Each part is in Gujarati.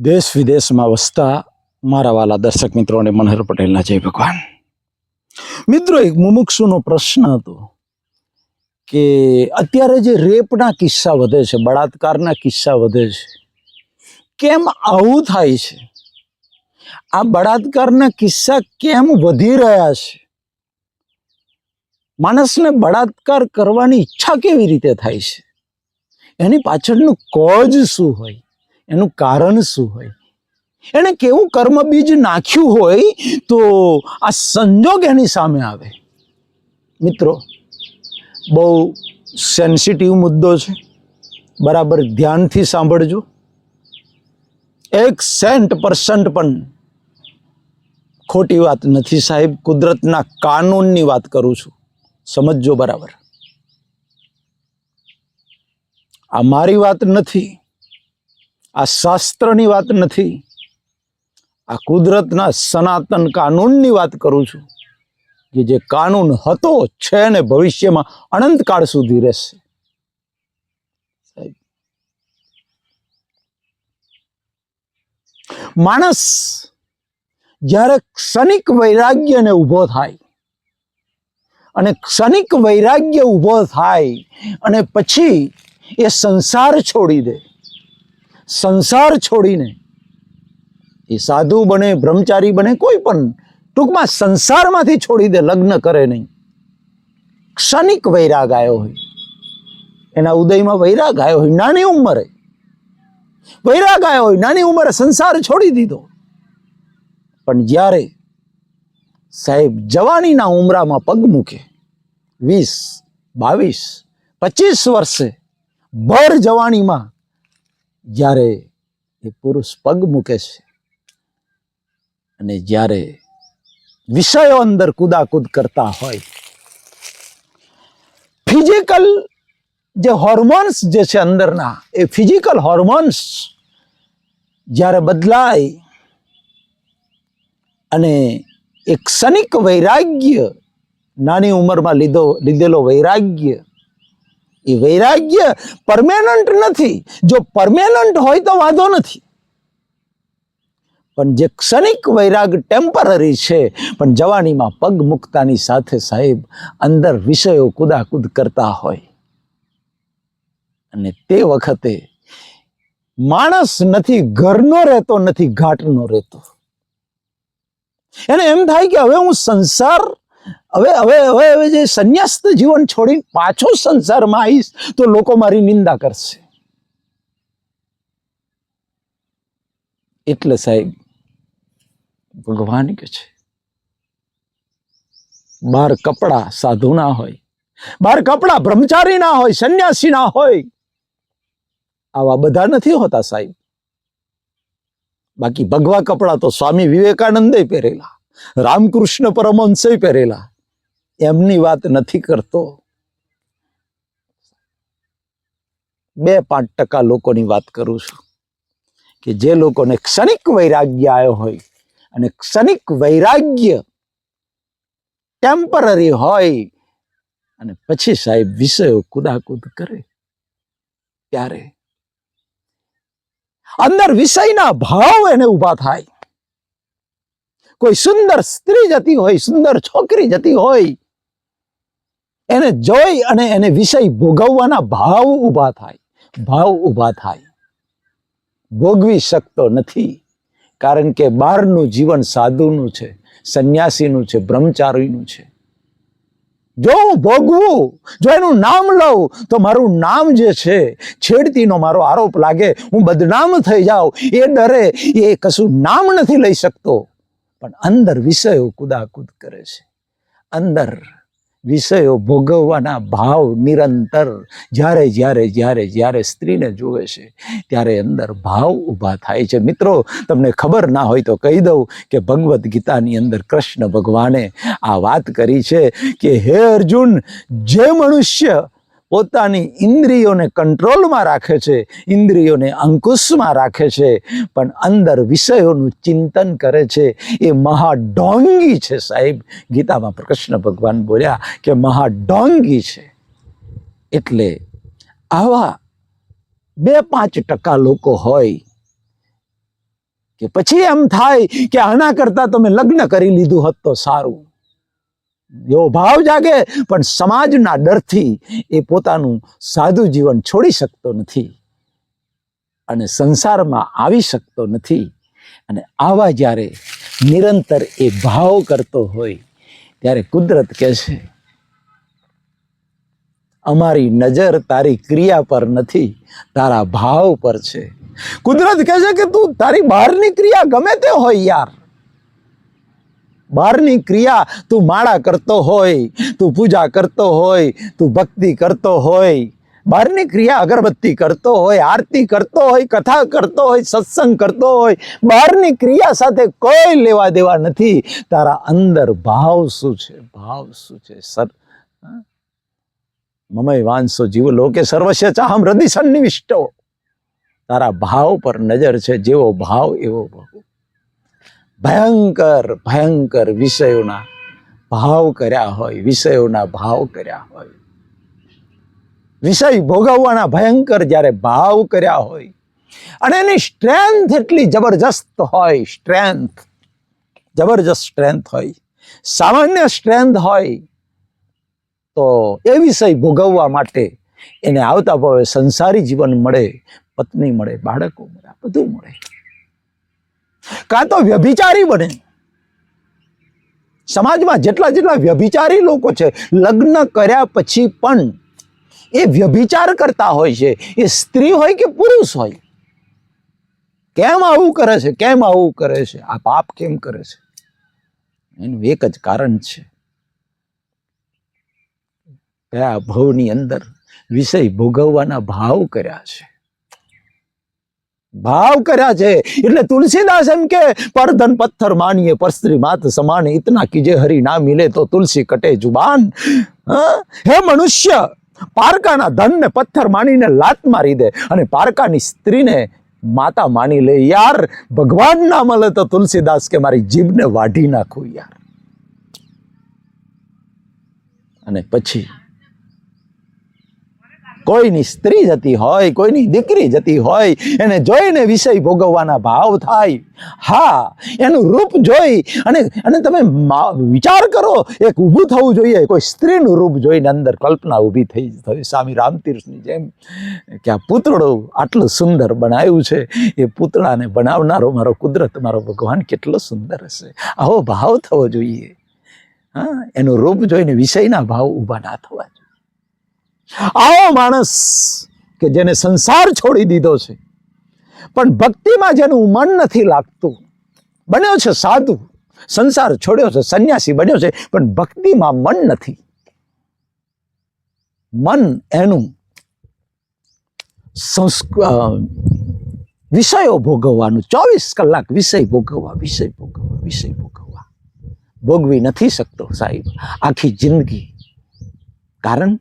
દેશ વિદેશમાં વસતા મારા વાલા દર્શક મિત્રો અને મનહર પટેલના જય ભગવાન. મિત્રો, એક મુમુક્ષુનો પ્રશ્ન હતો કે અત્યારે જે રેપના કિસ્સા વધે છે, બળાત્કારના કિસ્સા વધે છે, કેમ આવું થાય છે? આ બળાત્કારના કિસ્સા કેમ વધી રહ્યા છે? માણસને બળાત્કાર કરવાની ઈચ્છા કેવી રીતે થાય છે? એની પાછળનું કોજ શું હોય? એનું કારણ શું હોય? એણે કેવું કર્મ બીજ નાખ્યું હોય તો આ સંજોગ એની સામે આવે. મિત્રો, બહુ સેન્સિટિવ મુદ્દો છે. બરાબર ધ્યાનથી સાંભળજો. એક સેન્ટ પર્સન્ટ પણ ખોટી વાત નથી સાહેબ. કુદરતના કાનૂનની વાત કરું છું. સમજજો બરાબર. આ મારી વાત નથી. આ શાસ્ત્રની વાત નથી. આ કુદરતના સનાતન કાનૂનની વાત કરું છું કે જે કાનૂન હતો, છે ને ભવિષ્યમાં અનંતકાળ સુધી રહેશે. માણસ જ્યારે ક્ષણિક વૈરાગ્યને ઊભો થાય અને ક્ષણિક વૈરાગ્ય ઊભો થાય અને પછી એ સંસાર છોડી દે સંસાર છોડીને, એ સાધુ બને, બ્રહ્મચારી બને, કોઈ પણ ટૂંકમાં સંસારમાંથી છોડી દે, લગ્ન કરે નહીં. ક્ષણિક વૈરાગ આવ્યો હોય. એના ઉદયમાં વૈરાગ આવ્યો હોય, નાની ઉંમરે. વૈરાગ આવ્યો હોય, નાની ઉંમરે સંસાર છોડી દીધો. પણ જ્યારે સાહેબ જવાનીના ઉમરામાં પગ મૂકે, વીસ, બાવીસ, પચીસ વર્ષે ભર જવાનીમાં જ્યારે એ પુરુષ પગ મૂકે છે અને જ્યારે વિષયો અંદર કુદાકુદ કરતા હોય ફિઝિકલ જે હોર્મોન્સ જે છે અંદરના, એ ફિઝિકલ હોર્મોન્સ જ્યારે બદલાય અને એક ક્ષણિક વૈરાગ્ય નાની ઉંમરમાં લીધો, લીધેલો વૈરાગ્ય એ વૈરાગ્ય પરમેનન્ટ નથી. જો પરમેનન્ટ હોય તો વાંધો નથી. પણ જે ક્ષણિક વૈરાગ ટેમ્પરરી છે, પણ જવાનીમાં પગ મૂકતાની સાથે સાહેબ અંદર વિષયો કુદાકુદ કરતા હોય. અને તે વખતે માણસ નથી, ઘરનો રહેતો નથી, ઘાટનો રહેતો. એને એમ થાય કે હવે હું સંસાર હવે હવે હવે હવે જે સંન્યાસ્ત જીવન છોડી પાછો સંસારમાં આવીશ તો લોકો મારી નિંદા કરશે. એટલે સાહેબ, ભગવાન કે છે, બાર કપડા સાધુ ના હોય, બાર કપડા બ્રહ્મચારી ના હોય, સંન્યાસી ના હોય, આવા બધા નથી હોતા સાહેબ. બાકી ભગવા કપડા તો સ્વામી વિવેકાનંદે પહેરેલા. રામકૃષ્ણ પરમહંસે પહેરેલા. એમની વાત નથી કરતો. બે પાંચ ટકા લોકોની વાત કરું છું કે જે લોકોને ક્ષણિક વૈરાગ્ય આવ્યો હોય અને ક્ષણિક વૈરાગ્ય ટેમ્પરરી હોય અને પછી સાહેબ વિષયો કુદાકુદ કરે. ત્યારે અંદર વિષયના ભાવ એને ઊભા થાય. કોઈ સુંદર સ્ત્રી જતી હોય, સુંદર છોકરી જતી હોય, એને જોઈ અને એને વિષય ભોગવવાના ભાવ ઊભા થાય, ભાવ ઊભા થાય. ભોગવી શકતો નથી, કારણ કે બહારનું જીવન સાધુનું છે, સંન્યાસીનું છે, બ્રહ્મચારીનું છે. જો હું ભોગવું, જો એનું નામ લઉં, તો મારું નામ જે છે, છેડતીનો મારો આરોપ લાગે, હું બદનામ થઈ જાઉં, એ ડરે, એ કશું નામ નથી લઈ શકતો. પણ અંદર વિષયો કુદાકુદ કરે છે. અંદર વિષયો ભોગવવાના ભાવ નિરંતર જ્યારે જ્યારે જ્યારે જ્યારે સ્ત્રીને જુએ છે, ત્યારે અંદર ભાવ ઊભા થાય છે. મિત્રો, તમને ખબર ના હોય તો કહી દઉં કે ભગવદ્ ગીતાની અંદર કૃષ્ણ ભગવાને આ વાત કરી છે કે, હે અર્જુન, જે મનુષ્ય પોતાની ઇન્દ્રિયોને કંટ્રોલમાં રાખે છે, ઇન્દ્રિયોને અંકુશમાં રાખે છે, પણ અંદર વિષયોનું ચિંતન કરે છે. એ મહાડોંગી છે સાહેબ. ગીતામાં કૃષ્ણ ભગવાન બોલ્યા કે મહાડોંગી છે. એટલે આવા બે પાંચ ટકા લોકો હોય કે પછી એમ થાય કે આના કરતાં તમે લગ્ન કરી લીધું હોત તો સારું. એવો ભાવ જાગે, પણ સમાજના ડરથી એ પોતાનું સાદું જીવન છોડી શકતો નથી. અને સંસારમાં આવી શકતો નથી. અને આવા જ્યારે નિરંતર એ ભાવ કરતો હોય, ત્યારે કુદરત કહે છે, અમારી નજર તારી ક્રિયા પર નથી, તારા ભાવ પર છે. કુદરત કહે છે કે તું તારી બહારની ક્રિયા ગમે તે હોય યાર. બહારની ક્રિયા તું માળા કરતો હોય, તું પૂજા કરતો હોય, તું ભક્તિ કરતો હોય. બહારની ક્રિયા અગરબત્તી કરતો હોય, આરતી કરતો હોય, કથા કરતો હોય, સત્સંગ કરતો હોય બહારની ક્રિયા સાથે કોઈ લેવા દેવા નથી. તારા અંદર ભાવ શું છે? ભાવ શું છે? સર મમય વાંસો જીવ લોકે સર્વસ્ય ચાહમ હૃદય સન્નિવિષ્ટો તારા ભાવ પર નજર છે, જેવો ભાવ એવો ભાવ ભયંકર ભયંકર વિષયોના ભાવ કર્યા હોય, વિષયોના ભાવ કર્યા હોય. વિષય ભોગવવાના ભયંકર જ્યારે ભાવ કર્યા હોય, અને એની સ્ટ્રેન્થ એટલી જબરજસ્ત હોય સ્ટ્રેન્થ જબરજસ્ત સ્ટ્રેન્થ હોય, સામાન્ય સ્ટ્રેન્થ હોય, તો એ વિષય ભોગવવા માટે એને આવતા ભાવે સંસારી જીવન મળે, પત્ની મળે, બાળકો મળે, બધું મળે. કાં તો વ્યભિચારી બને. સમાજમાં જેટલા જેટલા વ્યભિચારી લોકો છે, લગ્ન કર્યા પછી પણ એ વ્યભિચાર કરતા હોય છે. એ સ્ત્રી હોય કે પુરુષ હોય? કેમ આવું કરે છે? કેમ આવું કરે છે? આ પાપ કેમ કરે છે? એનું એક જ કારણ છે. કયા ભવની અંદર વિષય ભોગવવાના ભાવ કર્યા છે. ભાવ કર્યા છે. એટલે તુલસીદાસ એમ કે, પરધન પથ્થર માનીએ, પર સ્ત્રી માત સમાન, ઇતના કીજે હરી ના મિલે તો તુલસી કટે જુબાન. હે? મનુષ્ય, પારકાના ધનને પથ્થર માનીને લાત મારી દે અને પારકાની સ્ત્રીને માતા માની લે. યાર, ભગવાન ના મળે તો તુલસીદાસ કે મારી જીભને વાઢી નાખું યાર. અને પછી કોઈની સ્ત્રી જતી હોય, કોઈની દીકરી જતી હોય, એને જોઈને વિષય ભોગવવાના ભાવ થાય. હા, એનું રૂપ જોઈ અને અને તમે વિચાર કરો, એક ઊભું થવું જોઈએ. કોઈ સ્ત્રીનું રૂપ જોઈને અંદર કલ્પના ઊભી થઈ થઈ સ્વામી રામતીર્થની જેમ કે આ પૂતળું આટલું સુંદર બનાવ્યું છે. એ પૂતળાને બનાવનારો મારો કુદરત, મારો ભગવાન કેટલો સુંદર હશે. આવો ભાવ થવો જોઈએ. હા, એનું રૂપ જોઈને વિષયના ભાવ ઊભા ના થવા આવો માણસ કે જેને સંસાર છોડી દીધો છે, પણ ભક્તિમાં જેનું મન નથી લાગતું. બન્યો છે સાધુ, સંસાર છોડ્યો છે, સંન્યાસી બન્યો છે, પણ ભક્તિમાં મન નથી. મન એનું વિષયો ભોગવવાનું, ચોવીસ કલાક વિષય ભોગવવા વિષય ભોગવવા વિષય ભોગવવા. ભોગવી નથી શકતો સાહેબ, આખી જિંદગી. કારણ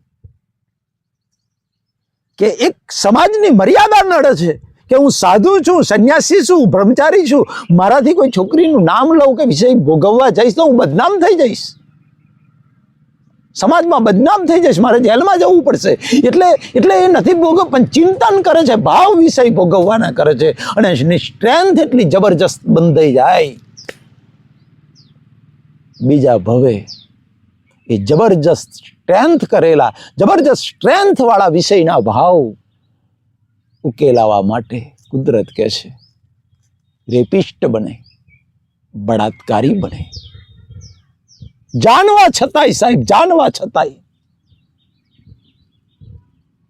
કે એક સમાજની મર્યાદા નડે છે કે હું સાધુ છું, સંન્યાસી છું, બ્રહ્મચારી છું, મારાથી કોઈ છોકરીનું નામ લઉં કે વિષય ભોગવવા જઈશ તો હું બદનામ થઈ જઈશ. સમાજમાં બદનામ થઈ જઈશ, મારે જેલમાં જવું પડશે. એટલે એટલે એ નથી ભોગવ પણ ચિંતન કરે છે, ભાવ વિષય ભોગવવાના કરે છે. અને એની સ્ટ્રેન્થ એટલી જબરજસ્ત બંધાઈ જાય. બીજા ભવે. એ જબરજસ્ત સ્ટ્રેન્થ કરેલા, જબરજસ્ત સ્ટ્રેન્થ વાળા વિષયના ભાવ ઉકેલાવા માટે કુદરત કહે છે, રેપિસ્ટ બને, બળાત્કારી બને. જાણવા છતાંય સાહેબ, જાણવા છતાંય.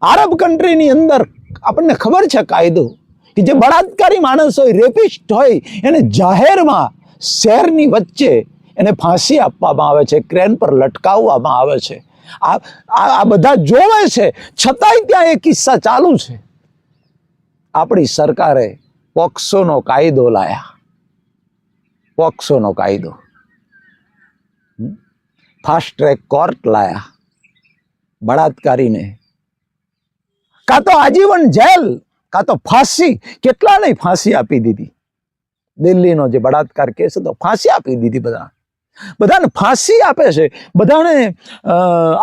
આરબ કન્ટ્રીની અંદર આપણને ખબર છે કાયદો કે જે બળાત્કારી માણસ હોય, રેપિસ્ટ હોય, એને જાહેરમાં શહેરની વચ્ચે એને ફાંસી આપવામાં આવે છે, ક્રેન પર લટકાવવામાં આવે છે. આ આ બધા જોવે છે, છતાંય ત્યાં એ કિસ્સા ચાલુ છે. આપણી સરકારે પોક્સોનો કાયદો લાયા. પોક્સોનો કાયદો. ફાસ્ટ ટ્રેક કોર્ટ લાયા. બળાત્કારીને. કાં તો આજીવન જેલ, કાં તો ફાંસી, કેટલાને ફાંસી આપી દીધી? દિલ્હીનો જે બળાત્કાર કેસ હતો, ફાંસી આપી દીધી બધા બધાને ફાંસી આપે છે. બધાને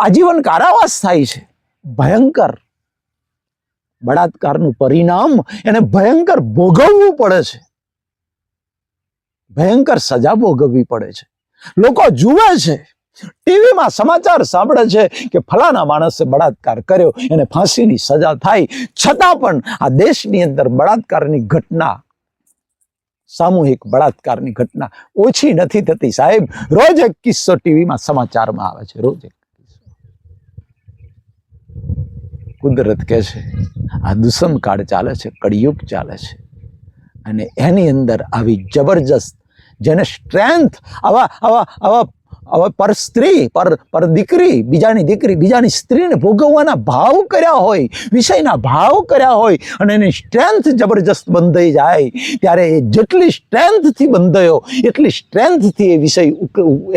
આજીવન કારાવાસ થાય છે. ભયંકર બળાત્કારનું પરિણામ એને ભયંકર ભોગવવું પડે છે. ભયંકર સજા ભોગવવી પડે છે. લોકો જુએ છે. ટીવીમાં સમાચાર સાંભળે છે કે ફલાણા માણસે બળાત્કાર કર્યો, એને ફાંસીની સજા થાય. છતાં પણ આ દેશની અંદર બળાત્કારની ઘટના સામૂહિક બળાત્કારની ઘટના ઓછી નથી થતી. સાહેબ, રોજ એક કિસ્સો ટીવીમાં સમાચારમાં આવે છે, રોજ એક કુદરત કહે છે, આ દુષ્મ કાળ ચાલે છે, કળિયુગ ચાલે છે. અને એની અંદર આવી જબરજસ્ત જેને સ્ટ્રેન્થ આવા આવા આવા આવા પર સ્ત્રી, પર પર દીકરી, બીજાની દીકરી, બીજાની સ્ત્રીને ભોગવવાના ભાવ કર્યા હોય, વિષયના ભાવ કર્યા હોય અને એની સ્ટ્રેન્થ જબરજસ્ત બંધાઈ જાય, ત્યારે એ જેટલી સ્ટ્રેન્થથી બંધાયો, એટલી સ્ટ્રેન્થથી એ વિષય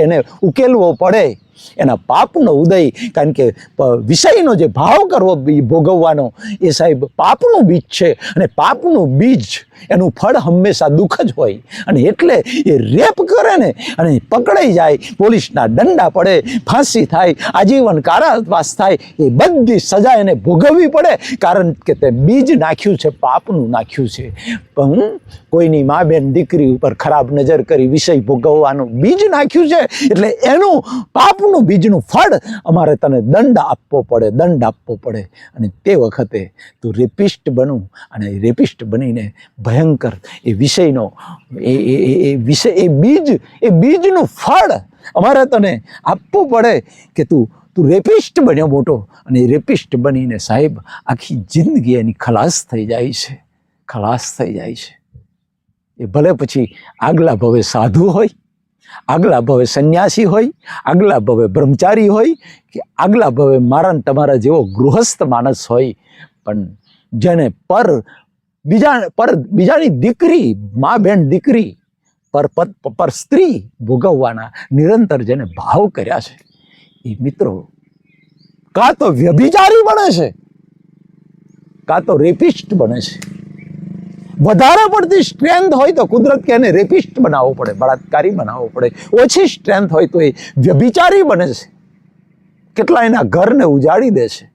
એને ઉકેલવો પડે. એના પાપનો ઉદય, કારણ કે વિષયનો જે ભાવ કરવો ભોગવવાનો, એ સાહેબ પાપનું બીજ છે. અને પાપનું બીજ, એનું ફળ હંમેશા દુઃખ જ હોય. અને એટલે એ રેપ કરે ને, અને પકડાઈ જાય, પોલીસના દંડા પડે, ફાંસી થાય, આજીવન કારાવાસ થાય, એ બધી સજા એને ભોગવવી પડે, કારણ કે તે બીજ નાખ્યું છે, પાપનું નાખ્યું છે. પણ કોઈની મા બેન દીકરી ઉપર ખરાબ નજર કરી વિષય ભોગવવાનું બીજ નાખ્યું છે, એટલે એનું પાપનું બીજનું ફળ અમારે તને દંડ આપવો પડે, દંડ આપવો પડે. અને તે વખતે તું રેપિસ્ટ બનું અને રેપિસ્ટ બનીને ભયંકર એ વિષયનો, એ- એ વિષય, એ બીજ, એ બીજનું ફળ અમારે તને આપવું પડે કે તું તું રેપિસ્ટ બન્યો મોટો. અને રેપિસ્ટ બનીને સાહેબ આખી જિંદગી એની ખલાસ થઈ જાય છે, ખલાસ થઈ જાય છે. એ ભલે પછી આગલા ભવે સાધુ હોય આગલા ભવે સંન્યાસી હોય, આગલા ભવે બ્રહ્મચારી હોય, કે આગલા ભવે મારા તમારા જેવો ગૃહસ્થ માણસ હોય. પણ જેને પર બીજા, પર બીજાની દીકરી, મા બેન દીકરી, પર પર સ્ત્રી ભોગવવાના નિરંતર જેને ભાવ કર્યા છે, એ મિત્રો કાં તો વ્યભિચારી બને છે, કાં તો રેપિસ્ટ બને છે. વધારે પડતી સ્ટ્રેન્થ હોય તો કુદરત કે એને રેપિસ્ટ બનાવવો પડે, બળાત્કારી બનાવવો પડે. ઓછી સ્ટ્રેન્થ હોય તો એ વ્યભિચારી બને છે. કેટલા એના ઘરને ઉજાડી દે છે.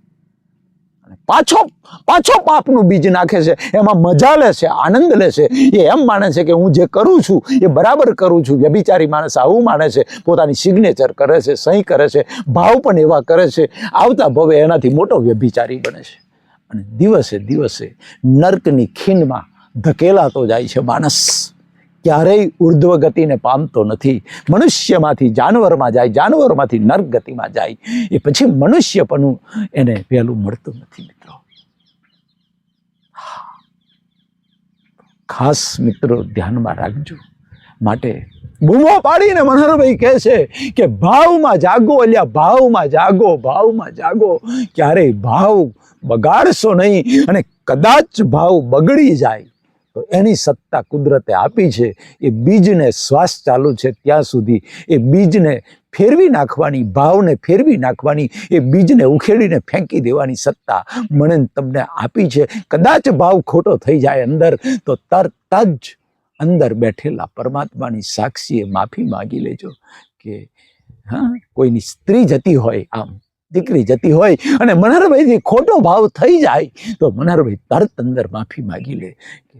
પાછો પાછો પાપનું બીજ નાખે છે. એમાં મજા લે છે, આનંદ લે છે. એ એમ માને છે કે હું જે કરું છું, એ બરાબર કરું છું. વ્યભિચારી માણસ આવું માને છે, પોતાની સિગ્નેચર કરે છે, સહી કરે છે, ભાવ પણ એવા કરે છે. આવતા ભવે એનાથી મોટો વ્યભિચારી બને છે. અને દિવસે દિવસે નર્કની ખીણમાં ધકેલાતો જાય છે માણસ. ક્યારેય ઉર્ધ્વ ગતિને પામતો નથી. મનુષ્યમાંથી જાનવરમાં જાય, જાનવરમાંથી નર્ક ગતિમાં જાય. એ પછી મનુષ્યપણું એને વહેલું મળતું નથી મિત્રો. ખાસ મિત્રો ધ્યાનમાં રાખજો. માટે બૂમો પાડીને મનહરભાઈ કહે છે કે ભાવમાં જાગો અલ્યા, ભાવમાં જાગો ભાવમાં જાગો. ક્યારેય ભાવ બગાડશો નહીં અને કદાચ ભાવ બગડી જાય. તો એની સત્તા કુદરતે આપી છે. એ બીજને શ્વાસ ચાલુ છે ત્યાં સુધી. એ બીજને ફેરવી નાખવાની, ભાવને ફેરવી નાખવાની, એ બીજને ઉખેડીને ફેંકી દેવાની સત્તા મને તમને આપી છે. કદાચ ભાવ ખોટો થઈ જાય અંદર, તો તરત જ અંદર બેઠેલા પરમાત્માની સાક્ષીએ માફી માગી લેજો કે, હા, કોઈની સ્ત્રી જતી હોય આમ દીકરી જતી હોય અને મનહરભાઈથી ખોટો ભાવ થઈ જાય, તો મનહરભાઈ તરત અંદર માફી માગી લે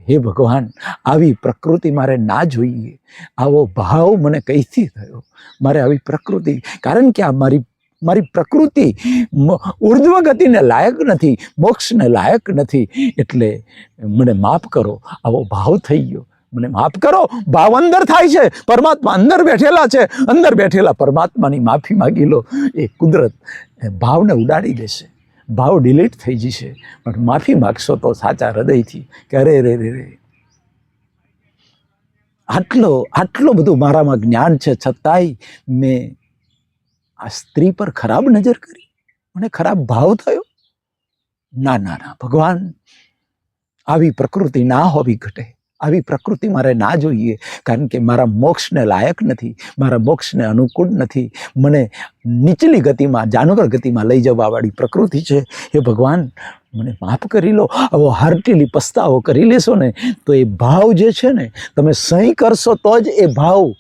હે ભગવાન, આવી પ્રકૃતિ મારે ના જોઈએ. આવો ભાવ મને કઈથી થયો? મારે આવી પ્રકૃતિ, કારણ કે આ મારી મારી પ્રકૃતિ ઉર્ધ્વ ગતિને લાયક નથી, મોક્ષને લાયક નથી. એટલે મને માફ કરો, આવો ભાવ થઈ ગયો. મને માફ કરો, ભાવ અંદર થાય છે, પરમાત્મા અંદર બેઠેલા છે, અંદર બેઠેલા પરમાત્માની માફી માગી લો. એ કુદરત ભાવને ઉડાડી દેશે, ભાવ ડિલીટ થઈ જશે, પણ માફી માગશો તો સાચા હૃદયથી કે અરે રે રે રે આટલો આટલો બધું મારામાં જ્ઞાન છે, છતાંય મેં આ સ્ત્રી પર ખરાબ નજર કરી. મને ખરાબ ભાવ થયો. ના ના ના, ભગવાન, આવી પ્રકૃતિ ના હોવી ઘટે. આવી પ્રકૃતિ મારે ના જોઈએ, કારણ કે મારા મોક્ષને લાયક નથી, મારા મોક્ષને અનુકૂળ નથી. મને નીચલી ગતિમાં, જાનવર ગતિમાં લઈ જવાવાળી પ્રકૃતિ છે. એ ભગવાન મને માફ કરી લો, આવો હાર્ટીલી પસ્તાવો કરી લેશો ને, તો એ ભાવ જે છે ને, તમે સહી કરશો તો જ એ ભાવ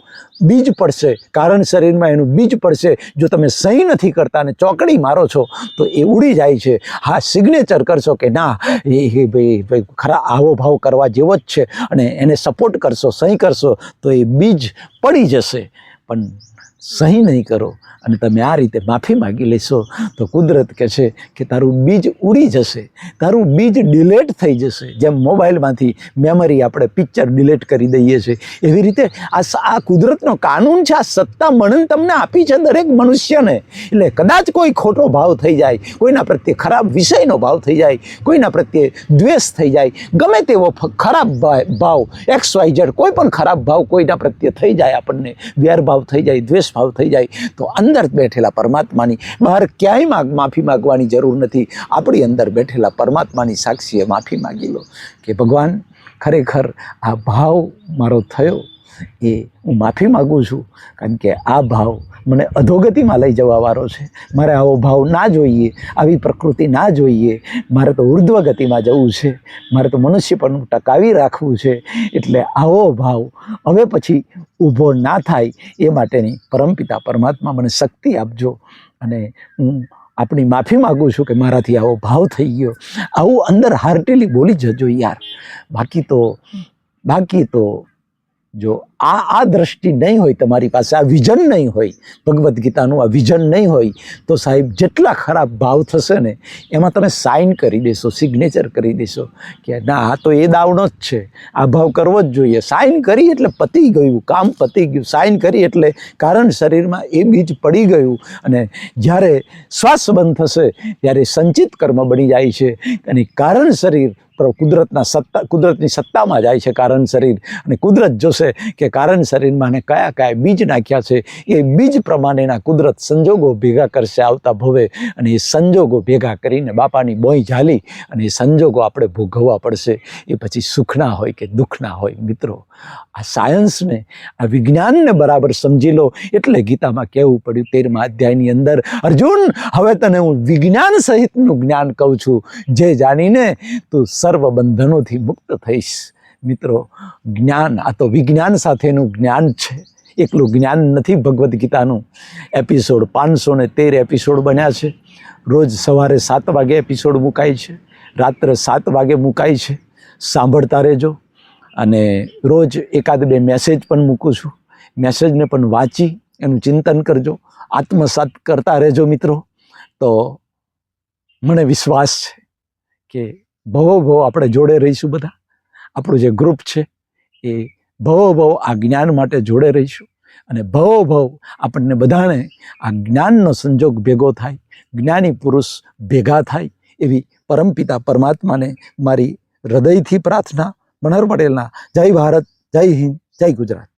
બીજ પડશે. કારણ શરીરમાં એનું બીજ પડશે. જો તમે સહી નથી કરતા ને ચોકડી મારો છો, તો એ ઉડી જાય છે. હા સિગ્નેચર કરશો કે ના, એ ભાઈ ખરા આવો ભાવ કરવા જેવો જ છે અને એને સપોર્ટ કરશો, સહી કરશો, તો એ બીજ પડી જશે. પણ સહી નહીં કરો. અને તમે આ રીતે માફી માગી લેશો તો કુદરત કહે છે કે તારું બીજ ઉડી જશે, તારું બીજ ડિલેટ થઈ જશે. જેમ મોબાઈલમાંથી મેમરી આપણે પિક્ચર ડિલેટ કરી દઈએ છીએ એવી રીતે આ આ કુદરતનો કાનૂન છે, આ સત્તા મનન તમને આપી છે દરેક મનુષ્યને. એટલે કદાચ કોઈ ખોટો ભાવ થઈ જાય, કોઈના પ્રત્યે ખરાબ વિષયનો ભાવ થઈ જાય, કોઈના પ્રત્યે દ્વેષ થઈ જાય, ગમે તેવો ખરાબ ભાવ એક્સ વાય ઝેડ, કોઈ પણ ખરાબ ભાવ કોઈના પ્રત્યે થઈ જાય આપણને. વેર ભાવ થઈ જાય, દ્વેષ ભાવ થઈ જાય, તો અંદર બેઠેલા પરમાત્માની, બહાર ક્યાંય માફી માગવાની જરૂર નથી. આપણી અંદર બેઠેલા પરમાત્માની સાક્ષીએ માફી માગી લો કે ભગવાન, ખરેખર આ ભાવ મારો થયો એ હું માફી માગું છું, કારણ કે આ ભાવ મને અધોગતિમાં લઈ જવા વાળો છે. મારે આવો ભાવ ના જોઈએ, આવી પ્રકૃતિ ના જોઈએ. મારે તો ઉર્ધ્વ ગતિમાં જવું છે. મારે તો મનુષ્યપણું ટકાવી રાખવું છે. એટલે આવો ભાવ હવે પછી ઊભો ના થાય એ માટેની પરમપિતા પરમાત્મા મને શક્તિ આપજો. અને હું આપણી માફી માગું છું કે મારાથી આવો ભાવ થઈ ગયો. આવું અંદર હાર્ટેલી બોલી જજો યાર. બાકી તો બાકી તો જો આ આ દ્રષ્ટિ નહીં હોય તમારી પાસે, આ વિઝન નહીં હોય, ભગવદ્ ગીતાનું આ વિઝન નહીં હોય, તો સાહેબ જેટલા ખરાબ ભાવ થશે ને, એમાં તમે સાઇન કરી દેશો સિગ્નેચર કરી દેશો કે ના, આ તો એ દાવનો જ છે. આ ભાવ કરવો જ જોઈએ. સાઇન કરી એટલે પતી ગયું, કામ પતી ગયું. સાઇન કરી એટલે કારણ શરીરમાં એ બીજ પડી ગયું. અને જ્યારે શ્વાસ બંધ થશે, ત્યારે સંચિત કર્મ બની જાય છે. અને કારણ શરીર કુદરતના સત્તા, કુદરતની સત્તામાં જાય છે કારણ શરીર. અને કુદરત જોશે કે કારણ શરીરમાં અને કયા કયા બીજ નાખ્યા છે, એ બીજ પ્રમાણેના કુદરત સંજોગો ભેગા કરશે આવતા ભવે. અને એ સંજોગો ભેગા કરીને બાપાની બોઈ ઝાલી અને એ સંજોગો આપણે ભોગવવા પડશે. એ પછી સુખના હોય કે દુઃખના હોય મિત્રો. આ સાયન્સને, આ વિજ્ઞાનને બરાબર સમજી લો. એટલે ગીતામાં કહેવું પડ્યું, તેરમા અધ્યાયની અંદર, અર્જુન, હવે તને હું વિજ્ઞાન સહિતનું જ્ઞાન કહું છું. જે જાણીને તું સર્વ બંધનોથી મુક્ત થઈશ. મિત્રો, જ્ઞાન, આ તો વિજ્ઞાન સાથેનું જ્ઞાન છે. એકલું જ્ઞાન નથી ભગવદ્ ગીતાનું. એપિસોડ પાંચસો ને તેર એપિસોડ બન્યા છે. રોજ સવારે સાત વાગે એપિસોડ મુકાય છે. રાત્રે સાત વાગે મુકાય છે. સાંભળતા રહેજો. અને રોજ એકાદ બે મેસેજ પણ મૂકું છું. મેસેજને પણ વાંચી, એનું ચિંતન કરજો. આત્મસાત કરતા રહેજો મિત્રો. તો મને વિશ્વાસ છે કે ભવો ભવો આપણે જોડે રહીશું બધા. આપણું જે ગ્રુપ છે એ ભવો ભવ આ જ્ઞાન માટે જોડે રહીશું. અને ભવો ભવ આપણને બધાને આ જ્ઞાનનો સંજોગ ભેગો થાય, જ્ઞાની પુરુષ ભેગા થાય એવી પરમપિતા પરમાત્માને મારી હૃદયથી પ્રાર્થના, મનહર પટેલના, જય ભારત, જય હિન્દ, જય ગુજરાત.